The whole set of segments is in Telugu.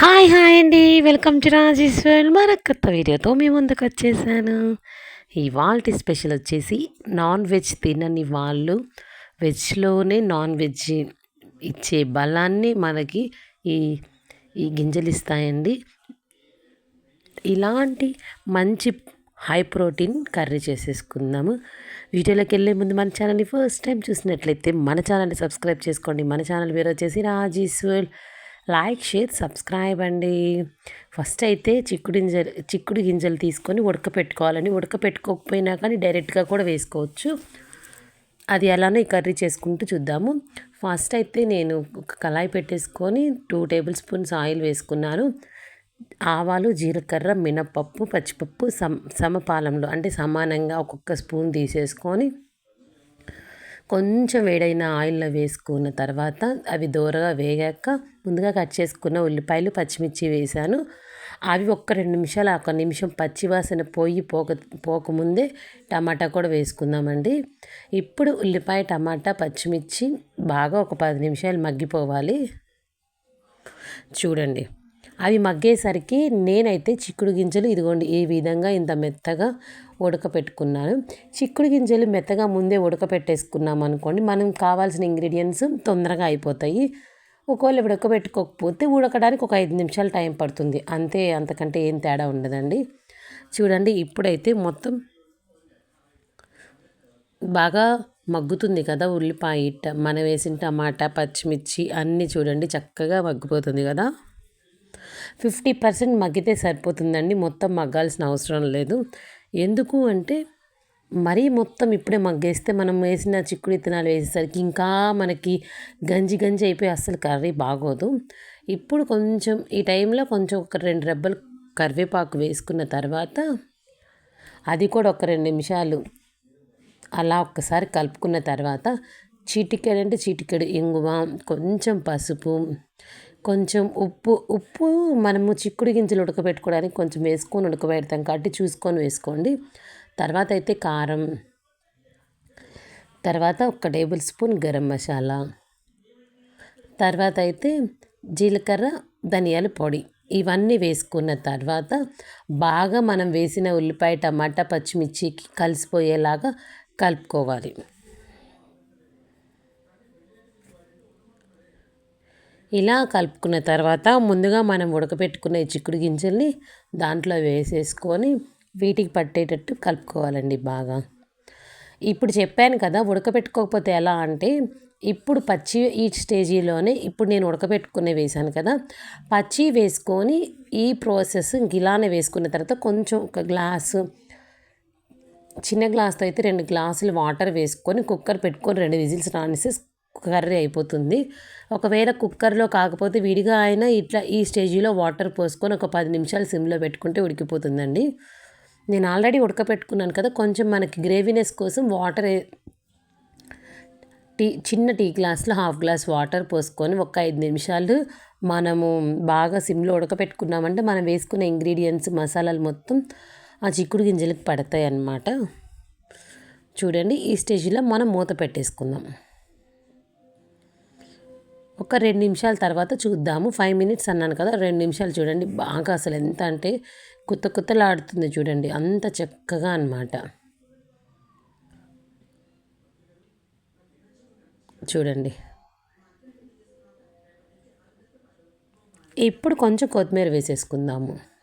హాయ్ హాయ్ అండి. వెల్కమ్ టు రాజేశ్వర్ మరొక కొత్త వీడియోతో మీ ముందుకు వచ్చేసాను. ఇవాళ స్పెషల్ వచ్చేసి నాన్ వెజ్ తినని వాళ్ళు వెజ్లోనే నాన్ వెజ్ ఇచ్చే బలాన్ని మనకి ఈ ఈ గింజలు ఇస్తాయండి ఇలాంటి మంచి హై ప్రోటీన్ కర్రీ చేసేసుకుందాము. వీడియోలోకి వెళ్ళే ముందు మన ఛానల్ని ఫస్ట్ టైం చూసినట్లయితే మన ఛానల్ని సబ్స్క్రైబ్ చేసుకోండి. మన ఛానల్ పేరు వచ్చేసి రాజేశ్వర్ లైక్ షేర్ సబ్స్క్రైబ్ అండి. ఫస్ట్ అయితే చిక్కుడు గింజలు చిక్కుడు గింజలు తీసుకొని ఉడకపెట్టుకోవాలని ఉడకపెట్టుకోకపోయినా కానీ డైరెక్ట్గా కూడా వేసుకోవచ్చు. అది ఎలానో ఈ కర్రీ చేసుకుంటూ చూద్దాము. ఫస్ట్ అయితే నేను ఒక కళాయి పెట్టేసుకొని టూ టేబుల్ స్పూన్స్ ఆయిల్ వేసుకున్నాను. ఆవాలు జీలకర్ర మినపప్పు పచ్చిపప్పు సమ సమపాలంలో అంటే సమానంగా ఒక్కొక్క స్పూన్ తీసేసుకొని కొంచెం వేడైన ఆయిల్లో వేసుకున్న తర్వాత అవి దూరగా వేగాక ముందుగా కట్ చేసుకున్న ఉల్లిపాయలు పచ్చిమిర్చి వేసాను అవి ఒక్క రెండు నిమిషాలు ఒక నిమిషం పచ్చివాసన పోయి పోక పోకముందే టమాటా కూడా వేసుకుందామండి. ఇప్పుడు ఉల్లిపాయ టమాటా పచ్చిమిర్చి బాగా ఒక పది నిమిషాలు మగ్గిపోవాలి. చూడండి. అవి మగ్గేసరికి నేనైతే చిక్కుడు గింజలు ఇదిగోండి ఈ విధంగా ఇంత మెత్తగా ఉడకపెట్టుకున్నాను. చిక్కుడు గింజలు మెత్తగా ముందే ఉడకపెట్టేసుకున్నాం అనుకోండి మనం కావాల్సిన ఇంగ్రీడియంట్స్ తొందరగా అయిపోతాయి. ఒకవేళ ఉడకబెట్టుకోకపోతే ఉడకడానికి ఒక ఐదు నిమిషాలు టైం పడుతుంది అంతే అంతకంటే ఏం తేడా ఉండదండి. చూడండి ఇప్పుడైతే మొత్తం బాగా మగ్గుతుంది కదా ఉల్లిపాయ మనం వేసిన టమాటా పచ్చిమిర్చి అన్నీ చూడండి చక్కగా మగ్గిపోతుంది కదా. ఫిఫ్టీ పర్సెంట్ మగ్గితే సరిపోతుందండి. మొత్తం మగ్గాల్సిన అవసరం లేదు. ఎందుకు అంటే మరీ మొత్తం ఇప్పుడే మగ్గేస్తే మనం వేసిన చిక్కుడు విత్తనాలు వేసేసరికి ఇంకా మనకి గంజి గంజి అయిపోయి అస్సలు కర్రీ బాగోదు. ఇప్పుడు కొంచెం ఈ టైంలో కొంచెం ఒక రెండు రెబ్బలు కరివేపాకు వేసుకున్న తర్వాత అది కూడా ఒక రెండు నిమిషాలు అలా ఒక్కసారి కలుపుకున్న తర్వాత చీటికెడు అంటే చీటికెడు ఇంగువ కొంచెం పసుపు కొంచెం ఉప్పు ఉప్పు మనము చిక్కుడు గింజలు ఉడకబెట్టుకోవడానికి కొంచెం వేసుకొని ఉడకబెడతాం. కాబట్టి చూసుకొని వేసుకోండి. తర్వాత అయితే కారం. తర్వాత ఒక టేబుల్ స్పూన్ గరం మసాలా. తర్వాత అయితే జీలకర్ర ధనియాల పొడి. ఇవన్నీ వేసుకున్న తర్వాత బాగా మనం వేసిన ఉల్లిపాయ టమాటా పచ్చిమిర్చికి కలిసిపోయేలాగా కలుపుకోవాలి. ఇలా కలుపుకున్న తర్వాత ముందుగా మనం ఉడకపెట్టుకున్న చిక్కుడు గింజల్ని దాంట్లో వేసేసుకొని వీటికి పట్టేటట్టు కలుపుకోవాలండి బాగా. ఇప్పుడు చెప్పాను కదా ఉడకపెట్టుకోకపోతే ఎలా అంటే ఇప్పుడు పచ్చి ఈ స్టేజీలోనే ఇప్పుడు నేను ఉడకబెట్టుకునే వేసాను కదా పచ్చి వేసుకొని ఈ ప్రాసెస్ గిలానే వేసుకున్న తర్వాత కొంచెం ఒక గ్లాసు చిన్న గ్లాస్తో అయితే రెండు గ్లాసులు వాటర్ వేసుకొని కుక్కర్ పెట్టుకొని రెండు విజిల్స్ రానిస్తే కర్రీ అయిపోతుంది. ఒకవేళ కుక్కర్లో కాకపోతే విడిగా అయినా ఇట్లా ఈ స్టేజీలో వాటర్ పోసుకొని ఒక పది నిమిషాలు సిమ్లో పెట్టుకుంటే ఉడికిపోతుందండి. నేను ఆల్రెడీ ఉడకపెట్టుకున్నాను కదా కొంచెం మనకి గ్రేవీనెస్ కోసం వాటర్ టీ చిన్న టీ గ్లాస్లో హాఫ్ గ్లాస్ వాటర్ పోసుకొని ఒక ఐదు నిమిషాలు మనము బాగా సిమ్లో ఉడకపెట్టుకున్నామంటే మనం వేసుకున్న ఇంగ్రీడియంట్స్ మసాలాలు మొత్తం ఆ చిక్కుడు గింజలకు పడతాయి అన్నమాట చూడండి ఈ స్టేజ్లో మనం మూత పెట్టేసుకుందాం. ఒక రెండు నిమిషాల తర్వాత చూద్దాము. ఫైవ్ మినిట్స్ అన్నాను కదా రెండు నిమిషాలు చూడండి. బాగా అసలు ఎంత అంటే కొత్త కొత్తలాడుతుంది చూడండి. అంత చక్కగా అనమాట చూడండి. ఇప్పుడు కొంచెం కొత్తిమీర వేసేసుకుందాము.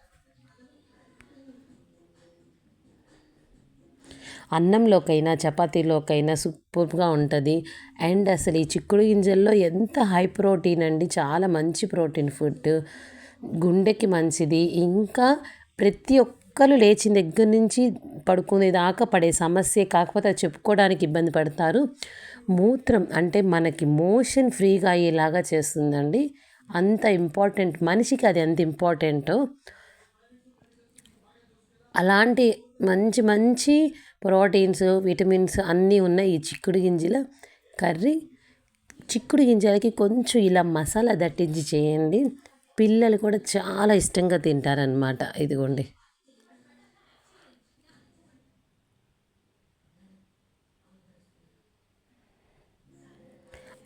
అన్నంలోకైనా చపాతీలోకైనా సూపర్గా ఉంటుంది. అండ్ అసలు ఈ చిక్కుడు గింజల్లో ఎంత హై ప్రోటీన్ అండి. చాలా మంచి ప్రోటీన్ ఫుడ్. గుండెకి మంచిది. ఇంకా ప్రతి ఒక్కరు లేచిన దగ్గర నుంచి పడుకునే దాకా పడే సమస్య కాకపోతే అది చెప్పుకోవడానికి ఇబ్బంది పడతారు. మూత్రం అంటే మనకి మోషన్ ఫ్రీగా అయ్యేలాగా చేస్తుందండి. అంత ఇంపార్టెంట్. మనిషికి అది ఎంత ఇంపార్టెంటో అలాంటి మంచి మంచి ప్రోటీన్స్ విటమిన్స్ అన్నీ ఉన్నాయి ఈ చిక్కుడు గింజల కర్రీ. చిక్కుడు గింజలకి కొంచెం ఇలా మసాలా దట్టించి చేయండి. పిల్లలు కూడా చాలా ఇష్టంగా తింటారనమాట ఇదిగోండి.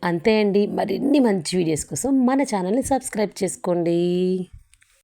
అంతే అండి. మరిన్ని మంచి వీడియోస్ కోసం మన ఛానల్ని సబ్స్క్రైబ్ చేసుకోండి.